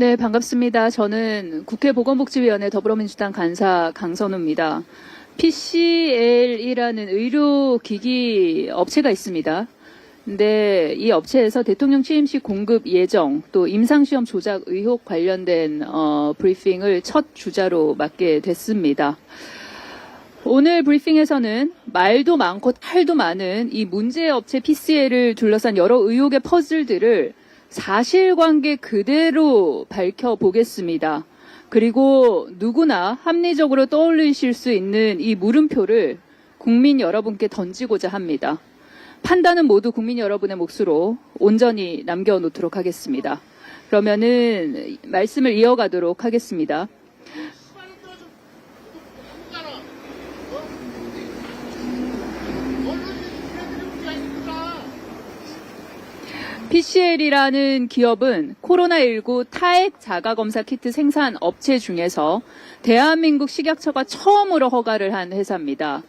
네, 반갑습니다. 저는 국회 보건복지위원회 더불어민주당 간사 강선우입니다. PCL이라는 의료기기 업체가 있습니다. 근데 이 업체에서 대통령 취임식 공급 예정 또 임상시험 조작 의혹 관련된 어, 브리핑을 첫 주자로 맡게 됐습니다. 오늘 브리핑에서는 말도 많고 탈도 많은 이 문제 업체 PCL을 둘러싼 여러 의혹의 퍼즐들을 사실관계 그대로 밝혀보겠습니다. 그리고 누구나 합리적으로 떠올리실 수 있는 이 물음표를 국민 여러분께 던지고자 합니다. 판단은 모두 국민 여러분의 몫으로 온전히 남겨놓도록 하겠습니다. 그러면은 말씀을 이어가도록 하겠습니다. PCL이라는 기업은 코로나19 타액 자가검사 키트 생산 업체 중에서 대한민국 식약처가 처음으로 허가를 한 회사입니다.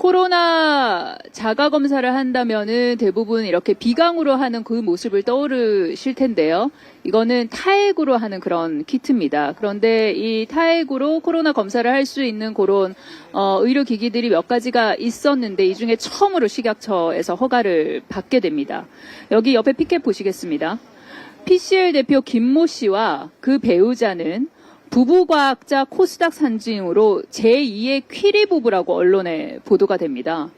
코로나 자가 검사를 한다면은 대부분 이렇게 비강으로 하는 그 모습을 떠오르실 텐데요. 이거는 타액으로 하는 그런 키트입니다. 그런데 이 타액으로 코로나 검사를 할 수 있는 그런 어, 의료 기기들이 몇 가지가 있었는데 이 중에 처음으로 식약처에서 허가를 받게 됩니다. 여기 옆에 피켓 보시겠습니다. PCL 대표 김모 씨와 그 배우자는 부부과학자 코스닥 산증으로 제2의 퀴리 부부라고 언론에 보도가 됩니다.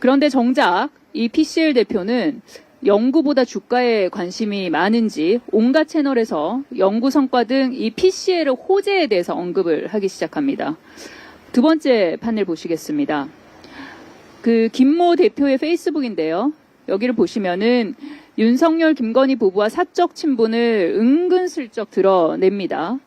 그런데 정작 이 PCL 대표는 연구보다 주가에 관심이 많은지 온갖 채널에서 연구 성과 등 이 PCL 호재에 대해서 언급을 하기 시작합니다. 두 번째 판을 보시겠습니다. 그 김모 대표의 페이스북인데요. 여기를 보시면은 윤석열 김건희 부부와 사적 친분을 은근슬쩍 드러냅니다.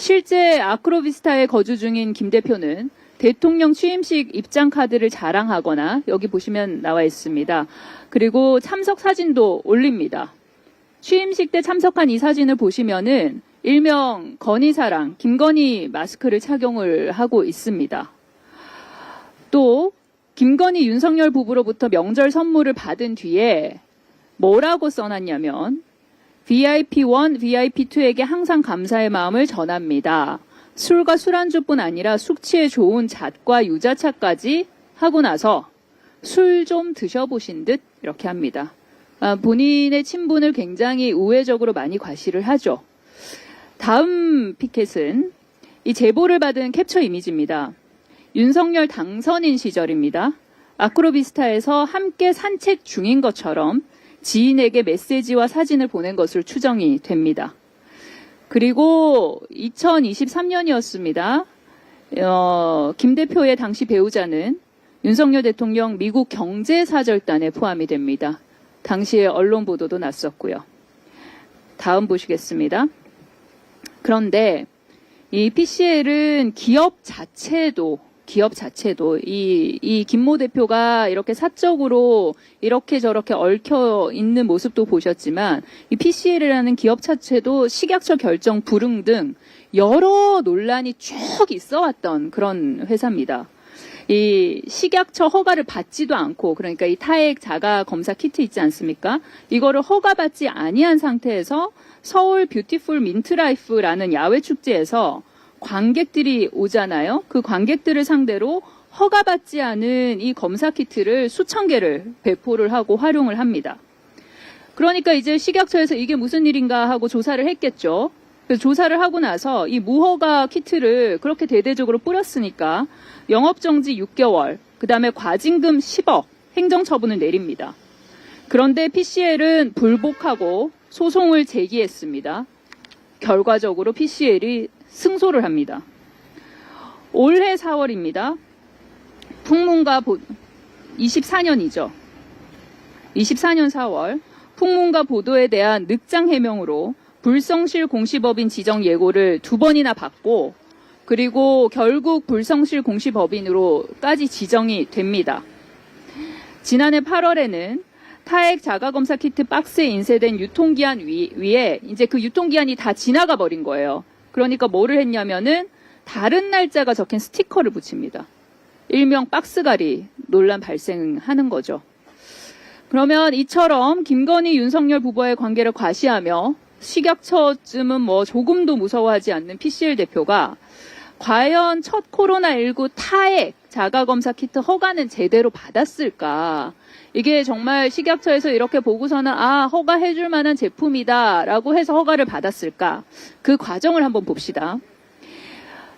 실제 아크로비스타에 거주 중인 김 대표는 대통령 취임식 입장 카드를 자랑하거나 여기 보시면 나와 있습니다. 그리고 참석 사진도 올립니다. 취임식 때 참석한 이 사진을 보시면은 일명 건희사랑 김건희 마스크를 착용을 하고 있습니다. 또 김건희 윤석열 부부로부터 명절 선물을 받은 뒤에 뭐라고 써놨냐면 VIP1, VIP2에게 항상 감사의 마음을 전합니다. 술과 술안주뿐 아니라 숙취에 좋은 잣과 유자차까지 하고 나서 술 좀 드셔보신 듯 이렇게 합니다. 아, 본인의 친분을 굉장히 우회적으로 많이 과시를 하죠. 다음 피켓은 이 제보를 받은 캡처 이미지입니다. 윤석열 당선인 시절입니다. 아크로비스타에서 함께 산책 중인 것처럼 지인에게 메시지와 사진을 보낸 것으로 추정이 됩니다. 그리고 2023년이었습니다. 어, 김 대표의 당시 배우자는 윤석열 대통령 미국 경제사절단에 포함이 됩니다. 당시에 언론 보도도 났었고요. 다음 보시겠습니다. 그런데 이 PCL은 기업 자체도 기업 자체도 이, 이 김모 대표가 이렇게 사적으로 이렇게 저렇게 얽혀 있는 모습도 보셨지만 이 PCL이라는 기업 자체도 식약처 결정 불응 등 여러 논란이 쭉 있어 왔던 그런 회사입니다. 이 식약처 허가를 받지도 않고 그러니까 이 타액 자가 검사 키트 있지 않습니까? 이거를 허가받지 아니한 상태에서 서울 뷰티풀 민트라이프라는 야외 축제에서 관객들이 오잖아요. 그 관객들을 상대로 허가받지 않은 이 검사 키트를 수천 개를 배포를 하고 활용을 합니다. 그러니까 이제 식약처에서 이게 무슨 일인가 하고 조사를 했겠죠. 그래서 조사를 하고 나서 이 무허가 키트를 그렇게 대대적으로 뿌렸으니까 영업정지 6개월, 그 다음에 과징금 10억 행정처분을 내립니다. 그런데 PCL은 불복하고 소송을 제기했습니다. 결과적으로 PCL이 승소를 합니다. 올해 4월입니다. 풍문가 보, 24년이죠. 24년 4월 풍문가 보도에 대한 늑장 해명으로 불성실 공시법인 지정 예고를 두 번이나 받고 그리고 결국 불성실 공시법인으로까지 지정이 됩니다. 지난해 8월에는 타액 자가검사 키트 박스에 인쇄된 유통기한 위, 위에 이제 그 유통기한이 다 지나가 버린 거예요. 그러니까 뭐를 했냐면은 다른 날짜가 적힌 스티커를 붙입니다. 일명 박스가리 논란 발생하는 거죠. 그러면 이처럼 김건희 윤석열 부부와의 관계를 과시하며 식약처쯤은 뭐 조금도 무서워하지 않는 PCL 대표가 과연 첫 코로나19 타액 자가검사 키트 허가는 제대로 받았을까? 이게 정말 식약처에서 이렇게 보고서는 아, 허가해줄 만한 제품이다 라고 해서 허가를 받았을까? 그 과정을 한번 봅시다.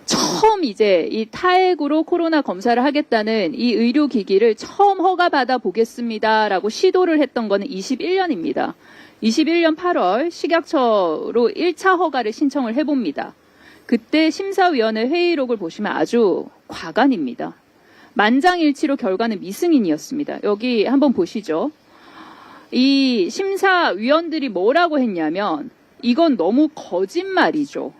처음 이제 이 타액으로 코로나 검사를 하겠다는 이 의료기기를 처음 허가받아 보겠습니다라고 시도를 했던 거는 21년입니다. 21년 8월 식약처로 1차 허가를 신청을 해봅니다. 그때 심사위원회 회의록을 보시면 아주 과간입니다. 만장일치로 결과는 미승인이었습니다. 여기 한번 보시죠. 이 심사위원들이 뭐라고 했냐면 이건 너무 거짓말이죠.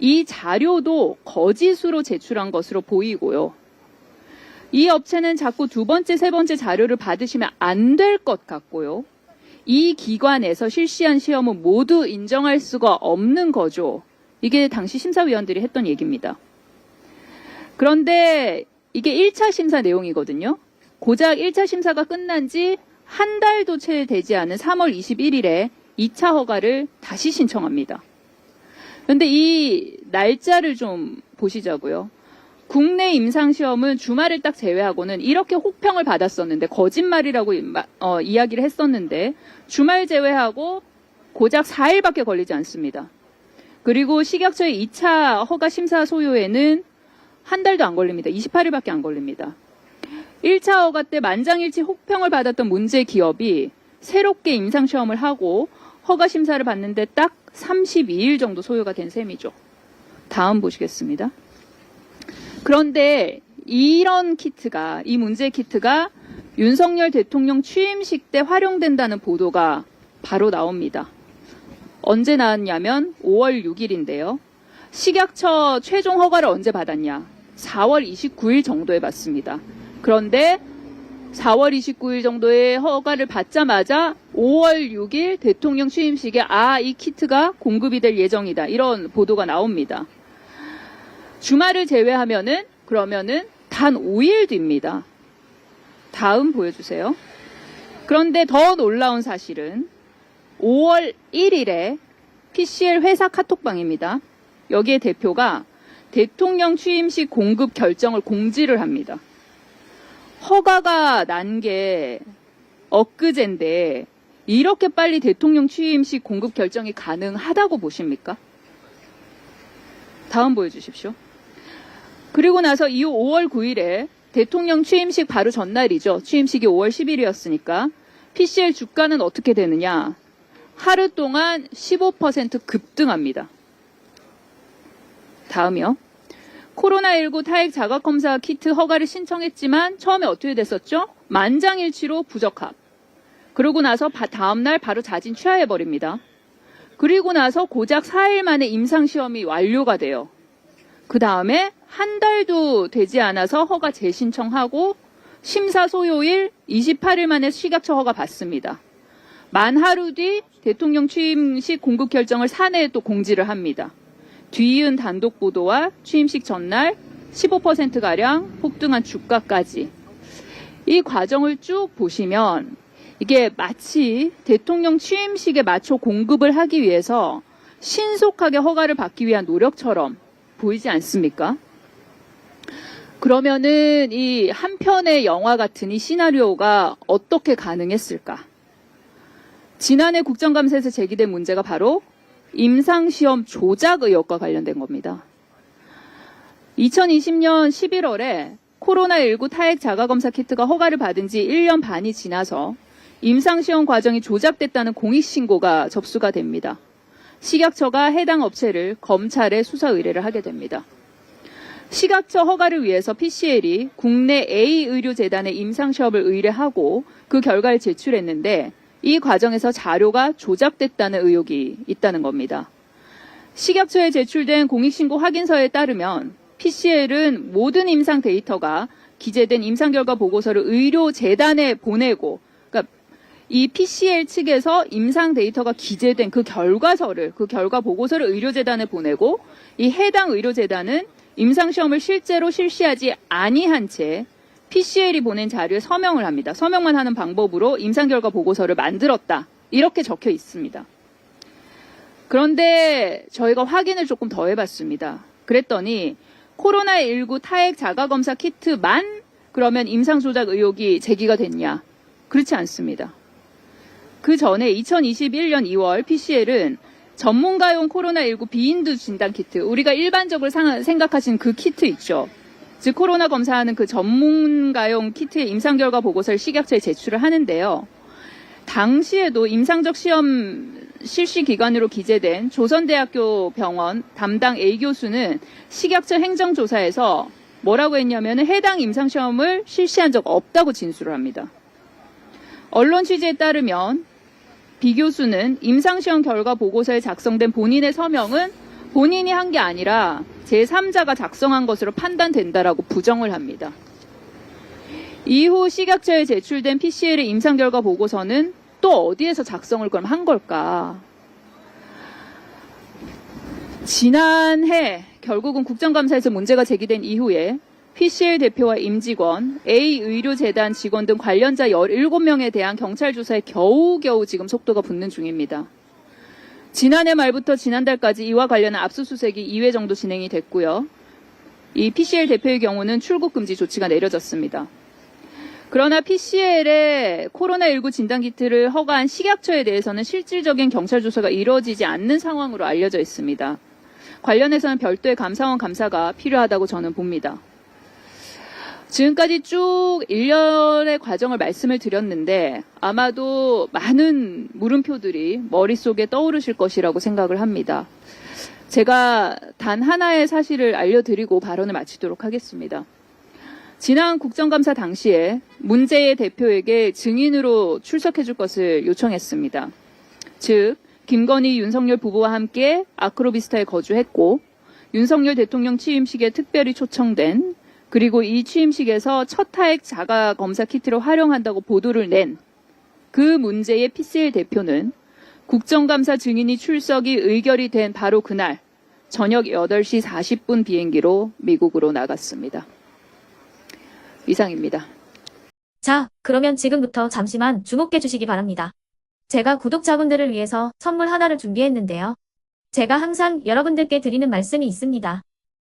이 자료도 거짓으로 제출한 것으로 보이고요. 이 업체는 자꾸 두 번째, 세 번째 자료를 받으시면 안 될 것 같고요. 이 기관에서 실시한 시험은 모두 인정할 수가 없는 거죠. 이게 당시 심사위원들이 했던 얘기입니다. 그런데 이게 1차 심사 내용이거든요. 고작 1차 심사가 끝난 지 한 달도 채 되지 않은 3월 21일에 2차 허가를 다시 신청합니다. 그런데 이 날짜를 좀 보시자고요. 국내 임상시험은 주말을 딱 제외하고는 이렇게 혹평을 받았었는데 거짓말이라고 어, 이야기를 했었는데 주말 제외하고 고작 4일밖에 걸리지 않습니다. 그리고 식약처의 2차 허가 심사 소요에는 한 달도 안 걸립니다. 28일밖에 안 걸립니다. 1차 허가 때 만장일치 혹평을 받았던 문제 기업이 새롭게 임상시험을 하고 허가 심사를 받는데 딱 32일 정도 소요가 된 셈이죠. 다음 보시겠습니다. 그런데 이런 키트가, 이 문제 키트가 윤석열 대통령 취임식 때 활용된다는 보도가 바로 나옵니다. 언제 나왔냐면 5월 6일인데요. 식약처 최종 허가를 언제 받았냐? 4월 29일 정도에 받습니다. 그런데 4월 29일 정도에 허가를 받자마자 5월 6일 대통령 취임식에 아, 이 키트가 공급이 될 예정이다. 이런 보도가 나옵니다. 주말을 제외하면은 그러면은 단 5일 뒤입니다. 다음 보여주세요. 그런데 더 놀라운 사실은 5월 1일에 PCL 회사 카톡방입니다. 여기에 대표가 대통령 취임식 공급 결정을 공지를 합니다. 허가가 난 게 엊그제인데 이렇게 빨리 대통령 취임식 공급 결정이 가능하다고 보십니까? 다음 보여주십시오. 그리고 나서 이후 5월 9일에 대통령 취임식 바로 전날이죠. 취임식이 5월 10일이었으니까 PCL 주가는 어떻게 되느냐? 하루 동안 15% 급등합니다. 다음이요. 코로나19 타액 자가 검사 키트 허가를 신청했지만 처음에 어떻게 됐었죠? 만장일치로 부적합. 그러고 나서 다음 날 바로 자진 취하해 버립니다. 그리고 나서 고작 4일 만에 임상 시험이 완료가 돼요. 그 다음에 한 달도 되지 않아서 허가 재신청하고 심사 소요일 28일 만에 식약처 허가 받습니다. 만 하루 뒤 대통령 취임식 공급 결정을 사내에 또 공지를 합니다. 뒤이은 단독 보도와 취임식 전날 15%가량 폭등한 주가까지. 이 과정을 쭉 보시면 이게 마치 대통령 취임식에 맞춰 공급을 하기 위해서 신속하게 허가를 받기 위한 노력처럼 보이지 않습니까? 그러면은 이 한편의 영화 같은 이 시나리오가 어떻게 가능했을까? 지난해 국정감사에서 제기된 문제가 바로 임상시험 조작 의혹과 관련된 겁니다. 2020년 11월에 코로나19 타액 자가검사 키트가 허가를 받은 지 1년 반이 지나서 임상시험 과정이 조작됐다는 공익신고가 접수가 됩니다. 식약처가 해당 업체를 검찰에 수사 의뢰를 하게 됩니다. 식약처 허가를 위해서 PCL이 국내 A 의료재단에 임상시험을 의뢰하고 그 결과를 제출했는데 이 과정에서 자료가 조작됐다는 의혹이 있다는 겁니다. 식약처에 제출된 공익신고 확인서에 따르면 PCL은 모든 임상 데이터가 기재된 임상 결과 보고서를 의료재단에 보내고, 그러니까 이 PCL 측에서 임상 데이터가 기재된 그 결과서를, 그 결과 보고서를 의료재단에 보내고, 이 해당 의료재단은 임상 시험을 실제로 실시하지 아니한 채 PCL이 보낸 자료에 서명을 합니다. 서명만 하는 방법으로 임상 결과 보고서를 만들었다. 이렇게 적혀 있습니다. 그런데 저희가 확인을 조금 더 해봤습니다. 그랬더니 코로나19 타액 자가검사 키트만 그러면 임상 조작 의혹이 제기가 됐냐? 그렇지 않습니다. 그 전에 2021년 2월 PCL은 전문가용 코로나19 비인두 진단 키트, 우리가 일반적으로 상- 생각하신 그 키트 있죠. 즉 코로나 검사하는 그 전문가용 키트의 임상 결과 보고서를 식약처에 제출을 하는데요. 당시에도 임상적 시험 실시 기관으로 기재된 조선대학교 병원 담당 A 교수는 식약처 행정조사에서 뭐라고 했냐면 해당 임상시험을 실시한 적 없다고 진술을 합니다. 언론 취재에 따르면 비 교수는 임상시험 결과 보고서에 작성된 본인의 서명은 본인이 한 게 아니라 제3자가 작성한 것으로 판단된다라고 부정을 합니다. 이후 식약처에 제출된 PCL의 임상 결과 보고서는 또 어디에서 작성을 그럼 한 걸까? 지난해 결국은 국정감사에서 문제가 제기된 이후에 PCL 대표와 임직원, A 의료재단 직원 등 관련자 17명에 대한 경찰 조사에 겨우겨우 지금 속도가 붙는 중입니다. 지난해 말부터 지난달까지 이와 관련한 압수수색이 2회 정도 진행이 됐고요. 이 PCL 대표의 경우는 출국 금지 조치가 내려졌습니다. 그러나 PCL의 코로나19 진단키트를 허가한 식약처에 대해서는 실질적인 경찰 조사가 이루어지지 않는 상황으로 알려져 있습니다. 관련해서는 별도의 감사원 감사가 필요하다고 저는 봅니다. 지금까지 쭉 일련의 과정을 말씀을 드렸는데 아마도 많은 물음표들이 머릿속에 떠오르실 것이라고 생각을 합니다. 제가 단 하나의 사실을 알려드리고 발언을 마치도록 하겠습니다. 지난 국정감사 당시에 문재의 대표에게 증인으로 출석해 줄 것을 요청했습니다. 즉, 김건희 윤석열 부부와 함께 아크로비스타에 거주했고 윤석열 대통령 취임식에 특별히 초청된 그리고 이 취임식에서 첫 타액 자가 검사 키트를 활용한다고 보도를 낸 그 문제의 PCL 대표는 국정감사 증인이 출석이 의결이 된 바로 그날 저녁 8시 40분 비행기로 미국으로 나갔습니다. 이상입니다. 자, 그러면 지금부터 잠시만 주목해 주시기 바랍니다. 제가 구독자분들을 위해서 선물 하나를 준비했는데요. 제가 항상 여러분들께 드리는 말씀이 있습니다.